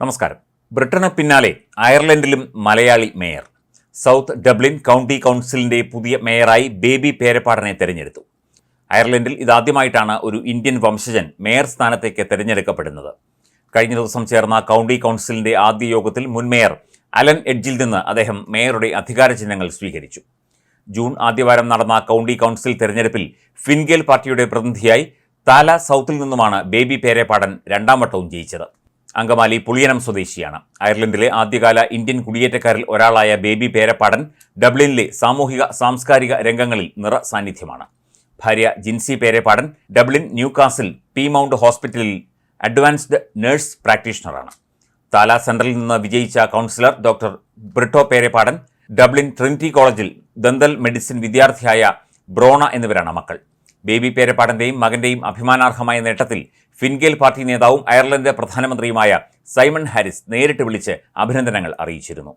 നമസ്കാരം. ബ്രിട്ടന് പിന്നാലെ അയർലൻഡിലും Malayali mayor. South Dublin County കൗൺസിലിന്റെ പുതിയ മേയറായി ബേബി പേരപ്പാടനെ തെരഞ്ഞെടുത്തു. അയർലൻഡിൽ ഇതാദ്യമായിട്ടാണ് ഒരു ഇന്ത്യൻ വംശജൻ മേയർ സ്ഥാനത്തേക്ക് തിരഞ്ഞെടുക്കപ്പെടുന്നത്. കഴിഞ്ഞ ദിവസം ചേർന്ന കൗണ്ടി കൗൺസിലിന്റെ ആദ്യ യോഗത്തിൽ മുൻ മേയർ അലൻ എഡ്ജിൽ നിന്ന് അദ്ദേഹം മേയറുടെ അധികാര ചിഹ്നങ്ങൾ സ്വീകരിച്ചു. ജൂൺ ആദ്യവാരം നടന്ന കൗണ്ടി കൗൺസിൽ തെരഞ്ഞെടുപ്പിൽ ഫിൻഗേൽ പാർട്ടിയുടെ പ്രതിനിധിയായി താല സൗത്തിൽ നിന്നുമാണ് ബേബി പേരേപ്പാടൻ രണ്ടാം വട്ടവും ജയിച്ചത്. അങ്കമാലി പുളിയനം സ്വദേശിയാണ്. അയർലൻഡിലെ ആദ്യകാല ഇന്ത്യൻ കുടിയേറ്റക്കാരിൽ ഒരാളായ ബേബി പേരപ്പാടൻ ഡബ്ലിനിലെ സാമൂഹിക സാംസ്കാരിക രംഗങ്ങളിൽ നിറ സാന്നിധ്യമാണ്. ഭാര്യ Jincy Perappadan Dublin Newcastle Peamount ഹോസ്പിറ്റലിൽ അഡ്വാൻസ്ഡ് നഴ്സ് പ്രാക്ടീഷണറാണ്. താല സെൻട്രലിൽ നിന്ന് വിജയിച്ച councillor doctor Britto Perappadan Dublin Trinity കോളേജിൽ ദന്തൽ മെഡിസിൻ വിദ്യാർത്ഥിയായ ബ്രോണ എന്നിവരാണ് മക്കൾ. ബേബി പേരപ്പാടന്റെയും മകന്റെയും അഭിമാനാർഹമായ നേട്ടത്തിൽ ഫിൻഗേൽ പാർട്ടി നേതാവും അയർലൻഡ് പ്രധാനമന്ത്രിയുമായ സൈമൺ ഹാരിസ് നേരിട്ട് വിളിച്ച് അഭിനന്ദനങ്ങൾ അറിയിച്ചിരുന്നു